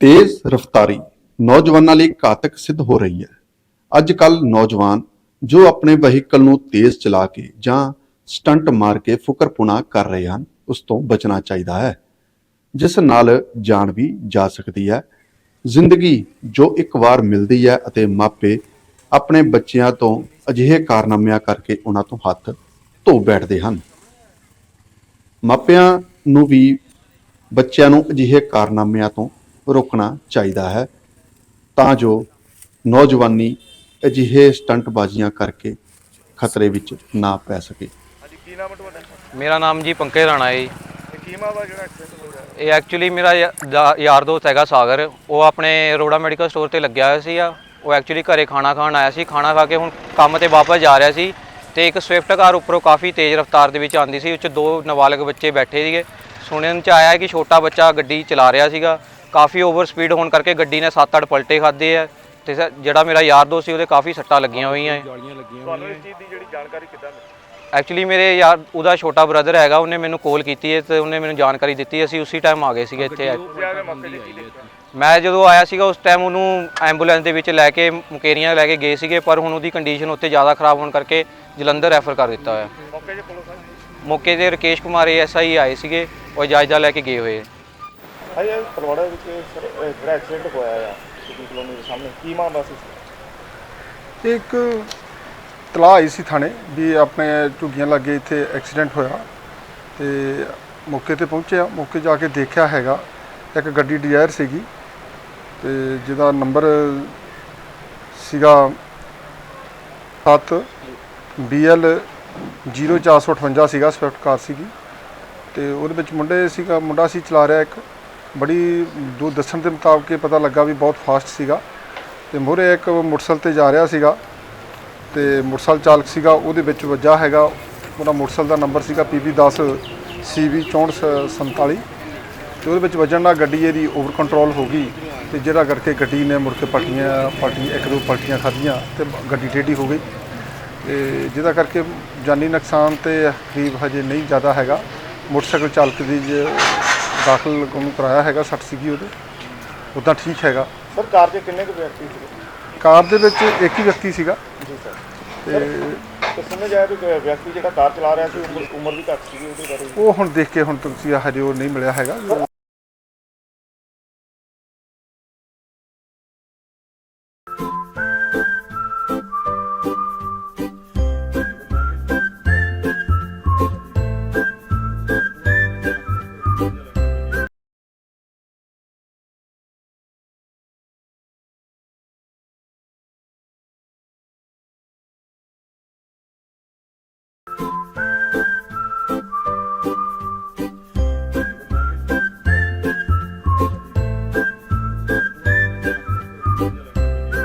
ਤੇਜ਼ ਰਫ਼ਤਾਰੀ ਨੌਜਵਾਨਾਂ ਲਈ ਘਾਤਕ ਸਿੱਧ ਹੋ ਰਹੀ ਹੈ। ਅੱਜ ਕੱਲ ਨੌਜਵਾਨ ਜੋ ਆਪਣੇ ਵਹੀਕਲ ਨੂੰ ਤੇਜ਼ ਚਲਾ ਕੇ ਜਾਂ ਸਟੰਟ ਮਾਰ ਕੇ ਫੁਕਰਪੁਣਾ ਕਰ ਰਹੇ ਹਨ, ਉਸ ਤੋਂ ਬਚਣਾ ਚਾਹੀਦਾ ਹੈ। ਜਿਸ ਨਾਲ ਜਾਨ ਵੀ ਜਾ ਸਕਦੀ ਹੈ। ਜ਼ਿੰਦਗੀ ਜੋ ਇੱਕ ਵਾਰ ਮਿਲਦੀ ਹੈ ਅਤੇ ਮਾਪੇ ਆਪਣੇ ਬੱਚਿਆਂ ਤੋਂ ਅਜਿਹੇ ਕਾਰਨਾਮਿਆਂ ਕਰਕੇ ਉਹਨਾਂ ਤੋਂ ਹੱਥ ਧੋ ਬੈਠਦੇ ਹਨ। ਮਾਪਿਆਂ ਨੂੰ ਵੀ ਬੱਚਿਆਂ ਨੂੰ ਅਜਿਹੇ ਕਾਰਨਾਮਿਆਂ ਤੋਂ ਰੋਕਣਾ ਚਾਹੀਦਾ ਹੈ। ਤਾਂ ਜੋ ਨੌਜਵਾਨੀ ਅਜਿਹੇ ਸਟੰਟਬਾਜ਼ੀਆਂ ਕਰਕੇ ਖਤਰੇ ਵਿੱਚ ਨਾ ਪੈ ਸਕੇ। ਹਾਂਜੀ ਕੀ ਨਾਮ ਹੈ ਤੁਹਾਡਾ? ਮੇਰਾ ਨਾਮ ਜੀ ਪੰਕਜ ਰਾਣਾ ਹੈ ਜੀ। ਤੇ ਕੀ ਮਾਮਲਾ ਜਿਹੜਾ ਐਕਸੀਡੈਂਟ ਹੋ ਗਿਆ ਇਹ ਐਕਚੁਅਲੀ ਮੇਰਾ ਯਾ- ਦਾ- ਯਾਰ ਦੋਸਤ ਹੈਗਾ ਸਾਗਰ। ਉਹ ਆਪਣੇ ਰੋੜਾ ਮੈਡੀਕਲ ਸਟੋਰ ਤੇ ਲੱਗਿਆ ਹੋਇਆ ਸੀਗਾ। ਉਹ ਐਕਚੁਅਲੀ ਘਰੇ ਖਾਣਾ ਖਾਣ ਆਇਆ ਸੀ। ਖਾਣਾ ਖਾ ਕੇ ਹੁਣ ਕੰਮ ਤੇ ਵਾਪਸ ਜਾ ਰਿਹਾ ਸੀ। ਤੇ ਇੱਕ ਸਵਿਫਟ ਕਾਰ ਉੱਪਰੋਂ ਕਾਫੀ ਤੇਜ਼ ਰਫ਼ਤਾਰ ਦੇ ਵਿੱਚ ਆਂਦੀ ਸੀ। ਉਹ 'ਚ ਦੋ ਨਾਬਾਲਗ ਬੱਚੇ ਬੈਠੇ ਸੀਗੇ। ਸੁਣਨ ਚ ਆਇਆ ਕਿ ਛੋਟਾ ਬੱਚਾ ਗੱਡੀ ਚਲਾ ਰਿਹਾ ਸੀਗਾ। ਕਾਫੀ ਓਵਰ ਸਪੀਡ ਹੋਣ ਕਰਕੇ ਗੱਡੀ ਨੇ 7-8 ਪਲਟੇ ਖਾਦੇ ਆ ਤੇ ਸ- ਜਿਹੜਾ ਮੇਰਾ ਯਾਰ ਦੋਸਤ ਸੀ ਉਹਦੇ ਕਾਫੀ ਸੱਟਾਂ ਲੱਗੀਆਂ ਹੋਈਆਂ ਹੈ ਤੁਹਾਨੂੰ ਇਸ ਚੀਜ਼ ਦੀ ਜਿਹੜੀ ਜਾਣਕਾਰੀ ਕਿੱਦਾਂ ਮਿਲੀ? ਐਕਚੁਅਲੀ ਮੇਰੇ ਯਾਰ ਉਹਦਾ ਛੋਟਾ ਬ੍ਰਦਰ ਹੈਗਾ ਉਹਨੇ ਮੈਨੂੰ ਕਾਲ ਕੀਤੀ ਹੈ ਤੇ ਉਹਨੇ ਮੈਨੂੰ ਜਾਣਕਾਰੀ ਦਿੱਤੀ ਅਸੀਂ ਉਸੇ ਟਾਈਮ ਆ ਗਏ ਸੀਗੇ ਇੱਥੇ ਮੈਂ ਜਦੋਂ ਆਇਆ ਸੀਗਾ ਉਸ ਟਾਈਮ ਉਹਨੂੰ ਐਂਬੂਲੈਂਸ ਦੇ ਵਿੱਚ ਲੈ ਕੇ ਮੁਕੇਰੀਆਂ ਲੈ ਕੇ ਗਏ ਸੀਗੇ ਪਰ ਹੁਣ ਉਹਦੀ ਕੰਡੀਸ਼ਨ ਉੱਤੇ ਜ਼ਿਆਦਾ ਖਰਾਬ ਹੋਣ ਕਰਕੇ ਜਲੰਧਰ ਰੈਫਰ ਕਰ ਦਿੱਤਾ ਹੋਇਆ। ਮੌਕੇ 'ਤੇ ਪੁਲਿਸ ਮੌਕੇ ਤੇ ਰਕੇਸ਼ ਕੁਮਾਰ ਐਸਆਈ ਆਏ ਸੀਗੇ ਉਹ ਇਜਾਜ਼ਤ ਲੈ ਕੇ ਗਏ ਹੋਏ ਹਾਂਜੀ ਇਹ ਤਲਵਾੜਾ ਵਿੱਚ ਸਰ ਇਹ ਜਿਹੜਾ ਐਕਸੀਡੈਂਟ ਹੋਇਆ ਆ, ਸਿਟੀ ਕਲੋਨੀ ਦੇ ਸਾਹਮਣੇ। ਕੀ ਮਾਮਲਾ ਸੀ ਇੱਕ ਤਲਾਹ ਆਈ ਸੀ ਥਾਣੇ ਵੀ ਆਪਣੇ ਝੁੱਗੀਆਂ ਲਾਗੇ ਇੱਥੇ ਐਕਸੀਡੈਂਟ ਹੋਇਆ ਤੇ ਮੌਕੇ ਤੇ ਪਹੁੰਚਿਆ। ਮੌਕੇ ਜਾ ਕੇ ਦੇਖਿਆ ਹੈਗਾ, ਇੱਕ ਗੱਡੀ ਡਿਜ਼ਾਇਰ ਸੀਗੀ ਤੇ ਜਿਹਦਾ ਨੰਬਰ ਸੀਗਾ 7 BL 0458 ਸੀਗਾ, ਸਵਿਫਟ ਕਾਰ ਸੀਗੀ। ਤੇ ਉਹਦੇ ਵਿੱਚ ਮੁੰਡੇ ਸੀਗਾ, ਮੁੰਡਾ ਸੀ, ਚਲਾ ਰਿਹਾ ਇੱਕ। ਬੜੀ ਦੋ, ਦੱਸਣ ਦੇ ਮੁਤਾਬਕ ਇਹ ਪਤਾ ਲੱਗਾ ਵੀ ਬਹੁਤ ਫਾਸਟ ਸੀਗਾ। ਤੇ ਮੋਰੇ ਇੱਕ ਮੋਟਰਸਾਈਕਲ ਤੇ ਜਾ ਰਿਹਾ ਸੀਗਾ ਤੇ ਮੋਟਰਸਾਈਕਲ ਚਾਲਕ ਸੀਗਾ, ਉਹਦੇ ਵਿੱਚ ਵੱਜਾ ਹੈਗਾ। ਉਹਦਾ ਮੋਟਰਸਾਈਕਲ ਦਾ ਨੰਬਰ ਸੀਗਾ PB10 CV 6447 ਤੇ ਉਹਦੇ ਵਿੱਚ ਵੱਜਣ ਨਾਲ ਗੱਡੀ ਇਹਦੀ ਓਵਰ ਕੰਟਰੋਲ ਹੋ ਗਈ ਤੇ ਜਿਹੜਾ ਕਰਕੇ ਗੱਡੀ ਨੇ ਮੁੜ ਕੇ ਪਲਟੀਆਂ ਪਲਟੀ ਇੱਕ ਦੋ ਪਲਟੀਆਂ ਖਾਧੀਆਂ ਤੇ ਗੱਡੀ ਟੇਢੀ ਹੋ ਗਈ। ਤੇ ਜਿਹਦਾ ਕਰਕੇ ਜਾਨੀ ਨੁਕਸਾਨ ਤੇ ਕਰੀਬ ਹਜੇ ਨਹੀਂ ਜ਼ਿਆਦਾ ਹੈਗਾ। ਮੋਟਰਸਾਈਕਲ ਚਾਲਕ ਦੀ ਜੇ ਦਾਖਲ ਉਹਨੂੰ ਕਰਾਇਆ ਹੈਗਾ ਸੱਟ ਸੀਗੀ ਉਹਦੇ। ਉਦਾਂ ਠੀਕ ਹੈਗਾ। ਸਰ ਕਾਰ 'ਚ ਕਿੰਨੇ ਕੁ ਵਿਅਕਤੀ ਸੀ ਕਾਰ ਦੇ ਵਿੱਚ ਇੱਕ ਹੀ ਵਿਅਕਤੀ ਸੀਗਾ। ਜੀ ਸਰ। ਤੇ ਤੇ ਸੁਣਿਆ ਜਾਏ ਕਿ ਵਿਅਕਤੀ ਜਿਹੜਾ ਕਾਰ ਚਲਾ ਰਿਹਾ ਸੀ ਉਮਰ ਉਮਰ ਵੀ ਘੱਟ ਸੀਗੀ ਉਹਦੇ ਬਾਰੇ। ਉਹ ਹੁਣ ਦੇਖ ਕੇ ਹੁਣ ਤੁਸੀਂ ਹਜੇ ਉਹ ਨਹੀਂ ਮਿਲਿਆ ਹੈਗਾ।